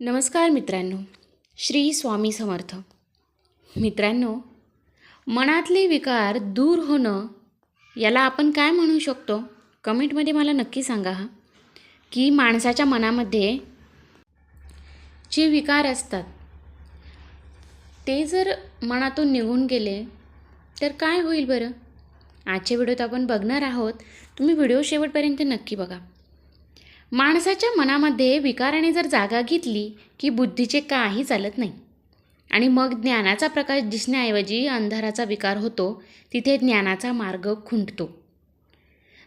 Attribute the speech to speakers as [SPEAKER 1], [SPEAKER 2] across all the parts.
[SPEAKER 1] नमस्कार मित्रांनो श्री स्वामी समर्थ. मित्रांनो मनातले विकार दूर होणं याला आपण काय म्हणू शकतो? कमेंटमध्ये मला नक्की सांगा हा. की माणसाच्या मनामध्ये जे विकार असतात ते जर मनातून निघून गेले तर काय होईल बरं? आजच्या व्हिडिओत आपण बघणार आहोत. तुम्ही व्हिडिओ शेवटपर्यंत नक्की बघा. माणसाच्या मनामध्ये विकाराने जर जागा घेतली की बुद्धीचे काही चालत नाही. आणि मग ज्ञानाचा प्रकाश दिसण्याऐवजी अंधाराचा विकार होतो तिथे ज्ञानाचा मार्ग खुंटतो.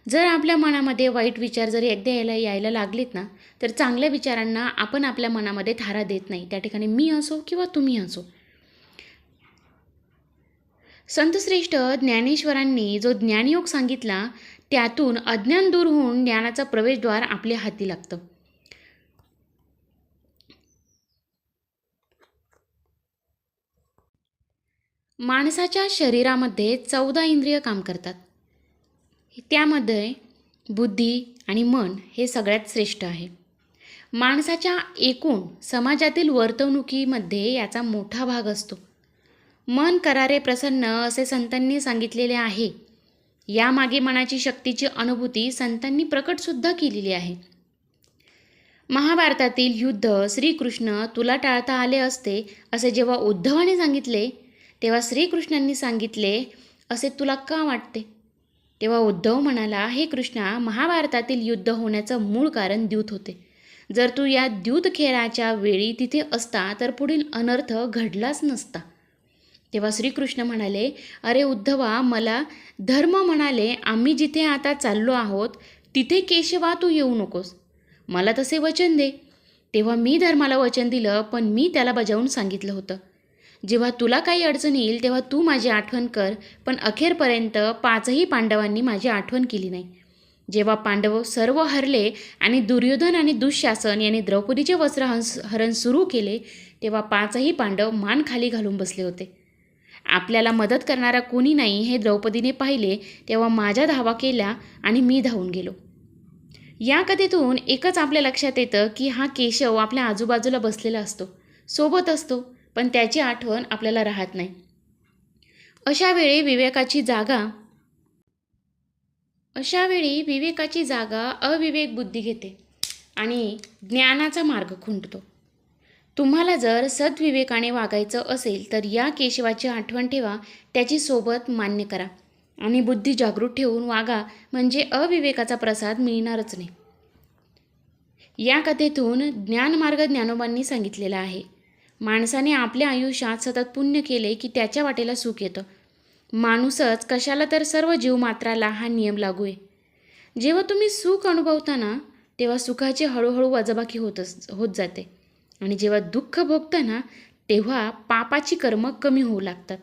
[SPEAKER 1] जर आपल्या मनामध्ये वाईट विचार जर एकदा यायला यायला लागलेत ना तर चांगल्या विचारांना आपण आपल्या मनामध्ये थारा देत नाही. त्या ठिकाणी मी असो किंवा तुम्ही असो. संतश्रेष्ठ ज्ञानेश्वरांनी जो ज्ञानयोग सांगितला त्यातून अज्ञान दूर होऊन ज्ञानाचं प्रवेशद्वार आपल्या हाती लागतं. माणसाच्या शरीरामध्ये चौदा इंद्रिय काम करतात. त्यामध्ये बुद्धी आणि मन हे सगळ्यात श्रेष्ठ आहे. माणसाच्या एकूण समाजातील वर्तवणुकीमध्ये याचा मोठा भाग असतो. मन करारे प्रसन्न असे संतांनी सांगितलेले आहे. यामागे मनाची शक्तीची अनुभूती संतांनी प्रकटसुद्धा केलेली आहे. महाभारतातील युद्ध श्रीकृष्ण तुला टाळता आले असते असे जेव्हा उद्धवाने सांगितले तेव्हा श्रीकृष्णांनी सांगितले असे तुला का वाटते? तेव्हा उद्धव म्हणाला हे कृष्णा महाभारतातील युद्ध होण्याचं मूळ कारण द्यूत होते. जर तू या द्यूत खेळाच्या वेळी तिथे असता तर पुढील अनर्थ घडलाच नसता. तेव्हा श्रीकृष्ण म्हणाले अरे उद्धवा मला धर्म म्हणाले आम्ही जिथे आता चाललो आहोत तिथे केशवा तू येऊ नकोस. मला तसे वचन दे. तेव्हा मी धर्माला वचन दिलं पण मी त्याला बजावून सांगितलं होतं. जेव्हा तुला काही अडचण येईल तेव्हा तू माझी आठवण कर पण अखेरपर्यंत पाचही पांडवांनी माझी आठवण केली नाही. जेव्हा पांडव सर्व हरले आणि दुर्योधन आणि दुःशासन यांनी द्रौपदीचे वस्त्र हंस हरण सुरू केले तेव्हा पाचही पांडव मान खाली घालून बसले होते. आपल्याला मदत करणारा कोणी नाही हे द्रौपदीने पाहिले तेव्हा माझ्या धावा केल्या आणि मी धावून गेलो. या कथेतून एकच आपल्या लक्षात येतं की हा केशव आपल्या आजूबाजूला बसलेला असतो. सोबत असतो पण त्याची आठवण आपल्याला राहत नाही. अशा वेळी विवेकाची जागा अशा वेळी विवेकाची जागा अविवेक बुद्धी घेते आणि ज्ञानाचा मार्ग खुंटतो. तुम्हाला जर सद्विवेकाने वागायचं असेल तर या केशवाची आठवण ठेवा त्याची सोबत मान्य करा. आणि बुद्धी जागृत ठेवून वागा म्हणजे अविवेकाचा प्रसाद मिळणारच नाही. या कथेतून ज्ञानमार्ग ज्ञानोबांनी सांगितलेला आहे. माणसाने आपल्या आयुष्यात सतत पुण्य केले की त्याच्या वाटेला सुख येतं. माणूसच कशाला तर सर्व जीवमात्राला हा नियम लागू आहे. जेव्हा तुम्ही सुख अनुभवता ना तेव्हा सुखाची हळूहळू वजाबाकी होतच होत जाते. आणि जेव्हा दुःख भोगतं ना तेव्हा पापाची कर्म कमी होऊ लागतात.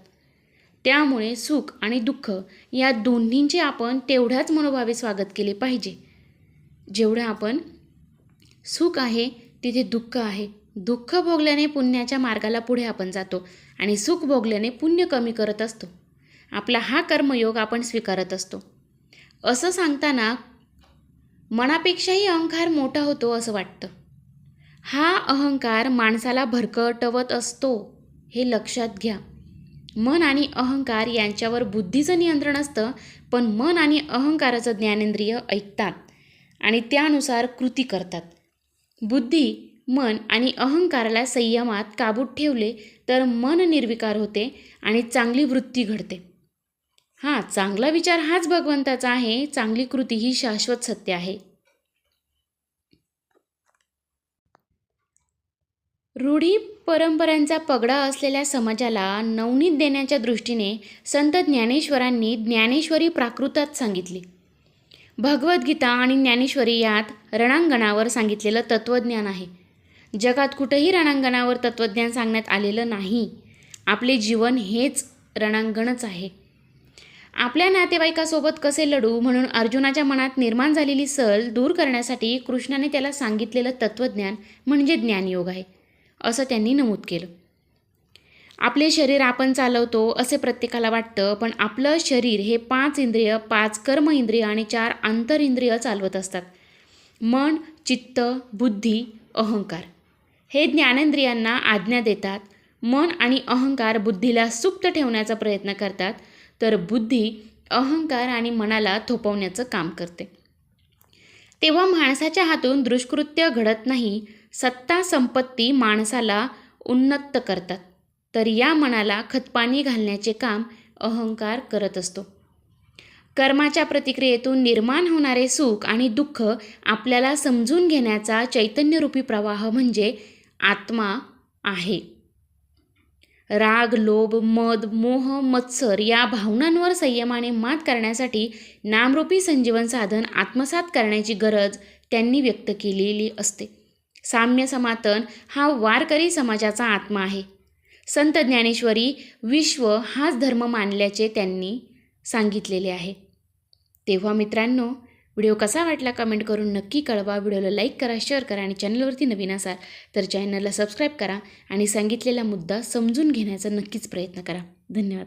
[SPEAKER 1] त्यामुळे सुख आणि दुःख या दोन्हींचे आपण तेवढ्याच मनोभावे स्वागत केले पाहिजे. जेवढं आपण सुख आहे तिथे दुःख आहे. दुःख भोगल्याने पुण्याच्या मार्गाला पुढे आपण जातो आणि सुख भोगल्याने पुण्य कमी करत असतो. आपला हा कर्मयोग आपण स्वीकारत असतो. असं सांगताना मनापेक्षाही अहंकार मोठा होतो असं वाटतं. हा अहंकार माणसाला भरकटवत असतो हे लक्षात घ्या. मन आणि अहंकार यांच्यावर बुद्धीचं नियंत्रण असतं पण मन आणि अहंकाराचं ज्ञानेंद्रिय ऐकतात आणि त्यानुसार कृती करतात. बुद्धी मन आणि अहंकाराला संयमात काबूत ठेवले तर मन निर्विकार होते आणि चांगली वृत्ती घडते. हां चांगला विचार हाच भगवंताचा आहे चांगली कृती ही शाश्वत सत्य आहे. रूढी परंपरांचा पगडा असलेल्या समाजाला नवनीत देण्याच्या दृष्टीने संत ज्ञानेश्वरांनी ज्ञानेश्वरी प्राकृतात सांगितली. भगवद्गीता आणि ज्ञानेश्वरी यात रणांगणावर सांगितलेलं तत्त्वज्ञान आहे. जगात कुठंही रणांगणावर तत्त्वज्ञान सांगण्यात आलेलं नाही. आपले जीवन हेच रणांगणच आहे. आपल्या नातेवाईकासोबत कसे लढू म्हणून अर्जुनाच्या मनात निर्माण झालेली सल दूर करण्यासाठी कृष्णाने त्याला सांगितलेलं तत्त्वज्ञान म्हणजे ज्ञानयोग आहे. असं त्यांनी नमूद केलं. आपले शरीर आपण चालवतो असे प्रत्येकाला वाटतं पण आपलं शरीर हे पाच इंद्रिय पाच कर्म इंद्रिय आणि चार आंतर इंद्रिय चालवत असतात. मन चित्त बुद्धी अहंकार. हे ज्ञानेंद्रियांना आज्ञा देतात. मन आणि अहंकार बुद्धीला सुप्त ठेवण्याचा प्रयत्न करतात तर बुद्धी अहंकार आणि मनाला थोपवण्याचं काम करते. तेव्हा माणसाच्या हातून दुष्कृत्य घडत नाही सत्ता संपत्ती माणसाला उन्नत करतात. तर या मनाला खतपाणी घालण्याचे काम अहंकार करत असतो. कर्माच्या प्रतिक्रियेतून निर्माण होणारे सुख आणि दुःख आपल्याला समजून घेण्याचा चैतन्यरूपी प्रवाह म्हणजे आत्मा आहे. राग लोभ मद मोह मत्सर या भावनांवर संयमाने मात करण्यासाठी नामरूपी संजीवन साधन आत्मसात करण्याची गरज त्यांनी व्यक्त केलेली असते. साम्य समातन हा वारकरी समाजाचा आत्मा आहे. संत ज्ञानेश्वरी विश्व हाच धर्म मानल्याचे त्यांनी सांगितलेले आहे. तेव्हा मित्रांनो व्हिडिओ कसा वाटला कमेंट करून नक्की कळवा. व्हिडिओला लाईक करा शेअर करा आणि चॅनलवरती नवीन असाल तर चॅनलला सबस्क्राईब करा आणि सांगितलेला मुद्दा समजून घेण्याचा नक्कीच प्रयत्न करा. धन्यवाद.